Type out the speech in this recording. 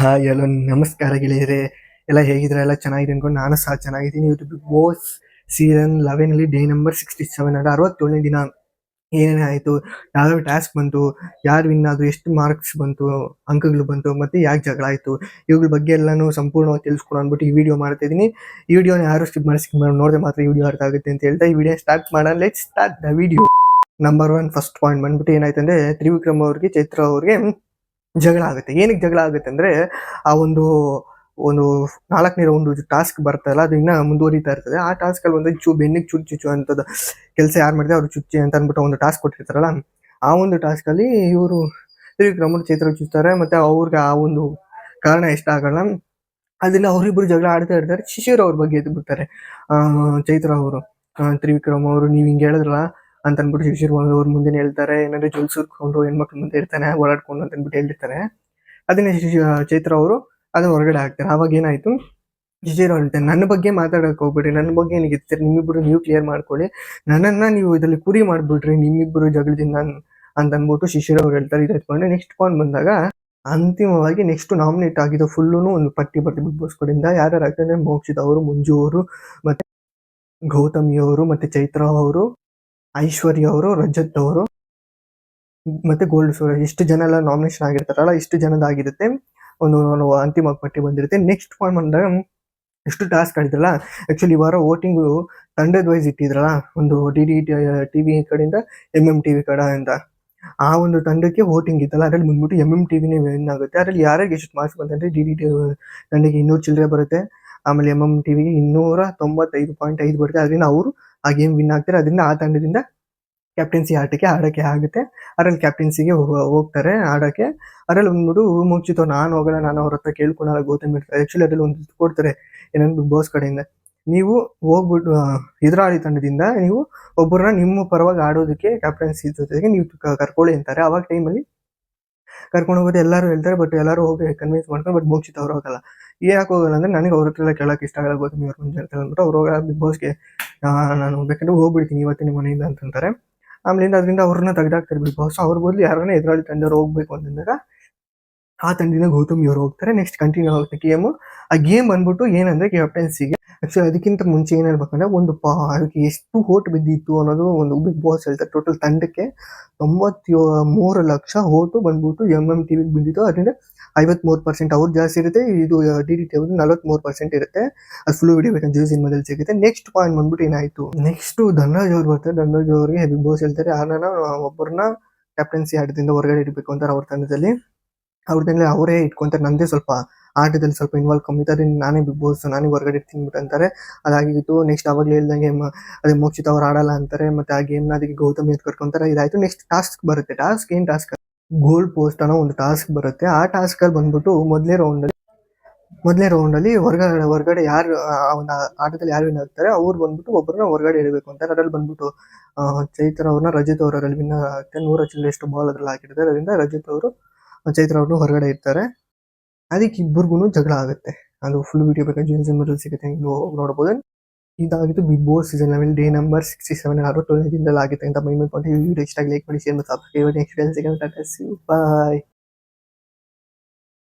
Hi hello ನಮಸ್ಕಾರ ಗೆಳೆಯರೆ. ಎಲ್ಲ ಹೇಗಿದ್ರೆ ಎಲ್ಲ ಚೆನ್ನಾಗಿದೆ ಅನ್ಕೊಂಡು ನಾನು ಸಹ ಚೆನ್ನಾಗಿದ್ದೀನಿ. ಇವತ್ತು ಬಿಗ್ ಬಾಸ್ ಸೀಸನ್ ಲೆವೆನ್ ಅಲ್ಲಿ ಡೇ ನಂಬರ್ ಸಿಕ್ಸ್ಟಿ ಸೆವೆನ್ ಅಂದ್ರೆ ಅರವತ್ತೇಳನೇ ದಿನ. ಏನೇನಾಯಿತು ಯಾವ್ಯಾವ ಟಾಸ್ಕ್ ಬಂತು? ಯಾರು ವಿನ್ ಆದ್ರು? ಎಷ್ಟು ಮಾರ್ಕ್ಸ್ ಬಂತು? ಅಂಕಗಳು ಬಂತು? ಮತ್ತೆ ಯಾಕೆ ಜಗಳ ಆಯಿತು? ಇವುಗಳ ಬಗ್ಗೆ ಎಲ್ಲಾನು ಸಂಪೂರ್ಣವಾಗಿ ತಿಳಿಸ್ಕೊಂಡು ಅಂದ್ಬಿಟ್ಟು ಈ ವಿಡಿಯೋ ಮಾಡ್ತಾ ಇದ್ದೀನಿ. ಈ ವಿಡಿಯೋನ ಯಾರು skip ಮಾಡಿ ನೋಡಿದ್ರೆ ಮಾತ್ರ ಈ ವಿಡಿಯೋ ಅರ್ಥ ಆಗುತ್ತೆ ಅಂತ ಹೇಳ್ತಾ ಈ ವಿಡಿಯೋ ಸ್ಟಾರ್ಟ್ ಮಾಡೋಣ. Let start the video number one first point ಬಂದ್ಬಿಟ್ಟು ಏನಾಯ್ತು ಅಂದ್ರೆ ತ್ರಿವಿಕ್ರಮ್ ಅವ್ರಿಗೆ, ಚೈತ್ರ ಅವ್ರಿಗೆ ಜಗಳ ಆಗುತ್ತೆ. ಏನಕ್ಕೆ ಜಗಳ ಆಗುತ್ತೆ ಅಂದ್ರೆ ಆ ಒಂದು ಒಂದು ನಾಲ್ಕನೇ ಒಂದು ಟಾಸ್ಕ್ ಬರ್ತಲ್ಲ ಅದು ಇನ್ನ ಮುಂದುವರಿತಾ ಇರ್ತದೆ. ಆ ಟಾಸ್ಕ್ ಅಲ್ಲಿ ಒಂದು ಚು, ಬೆನ್ನಿಗೆ ಚುಚ್ಚು ಚುಚ್ಚು ಅಂತದ್ದು ಕೆಲಸ ಯಾರು ಮಾಡಿದ್ರೆ ಅವ್ರು ಚುಚ್ಚಿ ಅಂತ ಅಂದ್ಬಿಟ್ಟು ಒಂದು ಟಾಸ್ಕ್ ಕೊಟ್ಟಿರ್ತಾರಲ್ಲ, ಆ ಒಂದು ಟಾಸ್ಕ್ ಅಲ್ಲಿ ಇವರು ತ್ರಿವಿಕ್ರಮರು ಚೈತ್ರ ಚುಚ್ತಾರೆ, ಮತ್ತೆ ಅವ್ರಿಗೆ ಆ ಒಂದು ಕಾರಣ ಇಷ್ಟ ಆಗಲ್ಲ. ಅದರಿಂದ ಅವರಿಬ್ಬರು ಜಗಳ ಆಡ್ತಾ ಇರ್ತಾರೆ. ಶಿಶಿರ್ ಅವ್ರ ಬಗ್ಗೆ ಎದ್ದು ಬಿಡ್ತಾರೆ ಚೈತ್ರ ಅವರು. ತ್ರಿವಿಕ್ರಮ್ ಅವರು, ನೀವು ಹಿಂಗೆ ಹೇಳಿದ್ರಲ್ಲ ಅಂತ ಅಂದ್ಬಿಟ್ಟು ಶಿಶಿರ್ ಅವ್ರ ಮುಂದೆ ಹೇಳ್ತಾರೆ. ಏನಂದ್ರೆ ಜೋಲ್ ಸುರ್ಕೊಂಡು ಹೆಣ್ಮಕ್ಳ ಮುಂದೆ ಇರ್ತಾನೆ, ಓಡಾಡ್ಕೊಂಡು ಅಂತ ಅಂದ್ಬಿಟ್ಟು ಹೇಳಿರ್ತಾರೆ ಅದನ್ನೇ ಶಿಶಿ- ಚೈತ್ರ ಅವರು ಅದನ್ನ ಹೊರಗಡೆ ಹಾಕ್ತಾರೆ. ಅವಾಗ ಏನಾಯ್ತು? ಅವ್ರು ಹೇಳ್ತಾರೆ ನನ್ನ ಬಗ್ಗೆ ಮಾತಾಡಕ್ ಹೋಗ್ಬಿಡ್ರಿ. ನನ್ನ ಬಗ್ಗೆ ಏನಿಗೆ ನಿಮ್ಮಿಬ್ರು ನೀವು ಕ್ಲಿಯರ್ ಮಾಡ್ಕೊಳ್ಳಿ. ನನ್ನನ್ನ ನೀವು ಇದರಲ್ಲಿ ಕುರಿ ಮಾಡ್ಬಿಡ್ರಿ. ನಿಮ್ಮಿಬ್ರು ಜಗಳದಿಂದ ಅಂತ ಅಂದ್ಬಿಟ್ಟು ಶಿಶಿರ್ ಅವ್ರು ಹೇಳ್ತಾರೆ. ಇದು ಎತ್ಕೊಂಡು ನೆಕ್ಸ್ಟ್ ಪಾಯಿಂಟ್ ಬಂದಾಗ ಅಂತಿಮವಾಗಿ ನೆಕ್ಸ್ಟ್ ನಾಮಿನೇಟ್ ಆಗಿದ್ದು ಫುಲ್ಲು ಒಂದು ಪಟ್ಟಿ ಬರ್ತಿ ಬಿಗ್ ಬಾಸ್ ಕಡೆಯಿಂದ. ಯಾರ್ಯಾರು ಆಗ್ತಾರೆ ಮೋಕ್ಷಿತ್ ಅವರು, ಮಂಜು ಅವರು ಮತ್ತೆ ಗೌತಮಿ ಅವರು ಮತ್ತೆ ಚೈತ್ರ ಅವರು. ಐಶ್ವರ್ಯ ಅವರು, ರಜತ್ ಅವರು, ಮತ್ತೆ ಗೋಲ್ಡ್ ಸೂರಜ್ ಇಷ್ಟು ಜನ ಎಲ್ಲ ನಾಮಿನೇಷನ್ ಆಗಿರ್ತಾರಲ್ಲ, ಇಷ್ಟು ಜನದಾಗಿರುತ್ತೆ. ಒಂದು ಅಂತಿಮ ಪಟ್ಟಿ ಬಂದಿರುತ್ತೆ. ನೆಕ್ಸ್ಟ್ ಪಾಯಿಂಟ್ ಬಂದಾಗ ಎಷ್ಟು ಟಾಸ್ಕ್ ಆಡಿದ್ರಲ್ಲ ಆಕ್ಚುಲಿ ಈ ವಾರ ವೋಟಿಂಗ್ ತಂಡದ ವೈಸ್ ಇಟ್ಟಿದ್ರಲ್ಲ, ಒಂದು ಡಿ ಡಿ ಟಿವಿ ಕಡೆಯಿಂದ ಎಂ ಎಂ ಟಿವಿ ಕಡೆಯಿಂದ. ಆ ಒಂದು ತಂಡಕ್ಕೆ ವೋಟಿಂಗ್ ಇತ್ತಲ್ಲ, ಅದ್ರಲ್ಲಿ ಬಂದ್ಬಿಟ್ಟು ಎಂ ಎಂ ಟಿವಿನೇ ವಿನ್ ಆಗುತ್ತೆ. ಅದ್ರಲ್ಲಿ ಯಾರಿಗೆ ಎಷ್ಟು ಮಾರ್ಕ್ಸ್ ಬಂತಂದ್ರೆ ಡಿ ಡಿ ತಂಡಕ್ಕೆ ಇನ್ನೂರು ಚಿಲ್ಲರೆ ಬರುತ್ತೆ. ಆಮೇಲೆ ಎಂ ಎಂ ಟಿವಿಗೆ ಇನ್ನೂರ ತೊಂಬತ್ತೈದು ಪಾಯಿಂಟ್ ಐದು ಬರುತ್ತೆ. ಅದರಿಂದ ಅವರು ಆ ಗೇಮ್ ವಿನ್ ಆಗ್ತಾರೆ. ಅದರಿಂದ ಆ ತಂಡದಿಂದ ಕ್ಯಾಪ್ಟನ್ಸಿ ಆಟಕ್ಕೆ ಆಡೋಕ್ಕೆ ಆಗುತ್ತೆ. ಅದರಲ್ಲಿ ಕ್ಯಾಪ್ಟನ್ಸಿಗೆ ಹೋಗ್ತಾರೆ ಆಡಕ್ಕೆ ಅದರಲ್ಲಿ ಬಂದ್ಬಿಟ್ಟು ಮುಂಚಿತ ನಾನು ಹೋಗಲ್ಲ, ನಾನು ಅವ್ರ ಹತ್ರ ಕೇಳ್ಕೊಳಲ್ಲ ಗೌತಮ್ ಆ್ಯಕ್ಚುಲಿ ಅದರಲ್ಲಿ ಒಂದು ಕೊಡ್ತಾರೆ, ಏನಂದ್ರೆ ಬಿಗ್ ಬಾಸ್ ಕಡೆಯಿಂದ. ನೀವು ಹೋಗ್ಬಿಟ್ಟು ಎದುರಾಳಿ ತಂಡದಿಂದ ನೀವು ಒಬ್ಬರನ್ನ ನಿಮ್ಮ ಪರವಾಗಿ ಆಡೋದಕ್ಕೆ ಕ್ಯಾಪ್ಟನ್ಸಿ ಜೊತೆಗೆ ನೀವು ಕರ್ಕೊಳ್ಳಿ ಅಂತಾರೆ. ಅವಾಗ ಟೈಮಲ್ಲಿ ಕರ್ಕೊಂಡು ಹೋಗೋದು ಎಲ್ಲರೂ ಹೇಳ್ತಾರೆ ಬಟ್ ಎಲ್ಲರೂ ಹೋಗಿ ಕನ್ವಿನ್ಸ್ ಮಾಡ್ಕೊಂಡು ಬಟ್ ಮೋಕ್ಷಿತ ಅವ್ರು ಹೋಗಲ್ಲ. ಯಾಕೆ ಹೋಗಲ್ಲ ಅಂದ್ರೆ ನನಗೆ ಅವ್ರ ಹತ್ರ ಕೇಳಕ್ಕೆ ಇಷ್ಟ ಆಗಲ್ಲ, ಗೌತಮಿ ಅವ್ರ ಮುಂದೆ ಹೇಳ್ತಾರೆ ಅಂದ್ಬಿಟ್ಟು ಅವ್ರು ಹೋಗಲ್ಲ ಬಿಗ್ ಬಾಸ್ಗೆ ನಾನು ಬೇಕಂದ್ರೆ ಹೋಗ್ಬಿಡ್ತೀನಿ ಇವತ್ತಿನ ಮನೆಯಿಂದ ಅಂತಂತಾರೆ. ಆಮೇಲಿಂದ ಅದರಿಂದ ಅವ್ರನ್ನ ತೆಗೆದಾಕ್ತಾರೆ ಬಿಗ್ ಬಾಸ್. ಅವ್ರ ಬದಲು ಯಾರನ್ನ ಎದುರಾಳಿ ತಂದವ್ರು ಹೋಗ್ಬೇಕು ಅಂತಂದಾಗ ಆ ತಂಡದಿಂದ ಗೌತಮ್ ಇವರು ಹೋಗ್ತಾರೆ. ನೆಕ್ಸ್ಟ್ ಕಂಟಿನ್ಯೂ ಆಗುತ್ತೆ ಗೇಮು ಆ ಗೇಮ್ ಬಂದ್ಬಿಟ್ಟು ಏನಂದ್ರೆ ಕ್ಯಾಪ್ಟನ್ಸಿಗೆ ಆಕ್ಚುಲಿ ಅದಕ್ಕಿಂತ ಮುಂಚೆ ಏನ್ ಹೇಳ್ಬೇಕಂದ್ರೆ ಒಂದು ಪಾ ಅದಕ್ಕೆ ಎಷ್ಟು ಓಟ್ ಬಿದ್ದಿತ್ತು ಅನ್ನೋದು ಒಂದು ಬಿಗ್ ಬಾಸ್ ಹೇಳ್ತಾರೆ. ಟೋಟಲ್ ತಂಡಕ್ಕೆ ತೊಂಬತ್ತೋ ಮೂರು ಲಕ್ಷ ಓಟು ಬಂದ್ಬಿಟ್ಟು ಎಂ ಎಂ ಟಿವಿಗೆ ಬಿದ್ದಿತ್ತು ಅದರಿಂದ ಐವತ್ಮೂರು ಪರ್ಸೆಂಟ್ ಅವ್ರು ಜಾಸ್ತಿ ಇರುತ್ತೆ. ಇದು ಡಿ ಡಿ ಟಿ ಅವ್ರದ್ದು ನಲವತ್ಮೂರು ಪರ್ಸೆಂಟ್ ಇರುತ್ತೆ. ಅದು ಫುಲ್ ವಿಡಿಯೋ ಬೇಕಂತ ಇನ್ ಸಿನಿಮಾದಲ್ಲಿ ಸಿಗುತ್ತೆ. ನೆಕ್ಸ್ಟ್ ಪಾಯಿಂಟ್ ಬಂದ್ಬಿಟ್ಟು ಏನಾಯಿತು? ನೆಕ್ಸ್ಟ್ ಧನರಾಜ್ ಅವ್ರು ಬರ್ತಾರೆ. ಧನರಾಜ್ ಅವರಿಗೆ ಬಿಗ್ ಬಾಸ್ ಹೇಳ್ತಾರೆ. ಯಾರನ್ನ ಒಬ್ಬರನ್ನ ಕ್ಯಾಪ್ಟನ್ಸಿ ಆಟದಿಂದ ಹೊರಗಡೆ ಇಡಬೇಕು ಅಂತಾರೆ ಅವ್ರ ತಂಡದಲ್ಲಿ. ಅವ್ರ ತಂಡದಲ್ಲಿ ಅವರೇ ಇಟ್ಕೊಂತಾರೆ. ನಂದೇ ಸ್ವಲ್ಪ ಆಟದಲ್ಲಿ ಸ್ವಲ್ಪ ಇನ್ವಾಲ್ವ್ ಕಮ್ಮಿ. ಇತ್ತು ನಾನೇ ಬಿಗ್ ಬಾಸ್ ನಾನೇ ಹೊರಗಡೆ ತಿನ್ಬಿಟ್ಟು ಬಿಟ್ಟು ಅಂತಾರೆ. ಅದಾಗಿತ್ತು ನೆಕ್ಸ್ಟ್ ಅವಾಗಲೇ ಹೇಳ್ದಂಗೆ ಅದೇ ಮೋಕ್ಷಿತ ಅವ್ರು ಆಡಲ್ಲ ಅಂತಾರೆ. ಮತ್ತೆ ಆ ಗೇಮ್ನ ಅದಕ್ಕೆ ಗೌತಮ್ ಅಂತ ಕರ್ಕೊಂತಾರೆ. ಇದಾಯಿತು. ನೆಕ್ಸ್ಟ್ ಟಾಸ್ಕ್ ಬರುತ್ತೆ. ಟಾಸ್ಕ್ ಏನ್ ಟಾಸ್ಕ್ ಗೋಲ್ ಪೋಸ್ಟ್ ಅನ್ನೋ ಒಂದು ಟಾಸ್ಕ್ ಬರುತ್ತೆ. ಆ ಟಾಸ್ಕ್ ಅಲ್ಲಿ ಬಂದ್ಬಿಟ್ಟು ಮೊದಲೇ ರೌಂಡ್ ಅಲ್ಲಿ ಮೊದಲನೇ ರೌಂಡ್ ಅಲ್ಲಿ ಹೊರಗಡೆ ಹೊರಗಡೆ ಯಾರು ಒಂದು ಆಟದಲ್ಲಿ ಯಾರು ವಿನ್ ಆಗ್ತಾರೆ, ಅವ್ರು ಬಂದ್ಬಿಟ್ಟು ಒಬ್ಬರನ್ನ ಹೊರಗಡೆ ಇಡಬೇಕು ಅಂತಾರೆ. ಅದರಲ್ಲಿ ಬಂದ್ಬಿಟ್ಟು ಚೈತ್ರ ಅವ್ರನ್ನ ರಜತ್ ಅವರಲ್ಲಿ ವಿನ್ ಆಗ್ತಾರೆ ನೂರ ಚಿಲ್ಲರೆ ಎಷ್ಟು ಬಾಲ್ ಅದರಲ್ಲಿ ಹಾಕಿರ್ತಾರೆ ಅದರಿಂದ ರಜತ್ ಅವರು ಚೈತ್ರ ಅವರು ಹೊರಗಡೆ ಇರ್ತಾರೆ. ಅದಕ್ಕೆ ಇಬ್ಬರಿಗೂ ಜಗಳ ಆಗುತ್ತೆ. ಅದು ಫುಲ್ ವಿಡಿಯೋ ಬೇಕಾದ್ರೆ ಜೂನ್ ಸಿಗುತ್ತೆ ನೋಡ್ಬೋದು. ಇದಾಗಿತ್ತು Bigg Boss season eleven day number sixty seven ಅರವತ್ತೊಂದನೇ ದಿನದಲ್ಲಿ ಆಗುತ್ತೆ ಅಂತ ಮೈ ಮೇಲೆ ಈ ವಿಡಿಯೋ ಇಷ್ಟ ಲೈಕ್ ಮಾಡಿ ಶೇರ್ ಮತ್ತು ಸಬ್ಸ್ಕ್ರೈಬ್ ನೆಕ್ಸ್ಟ್ ಸಿಗುತ್ತೆ ಬಾಯ್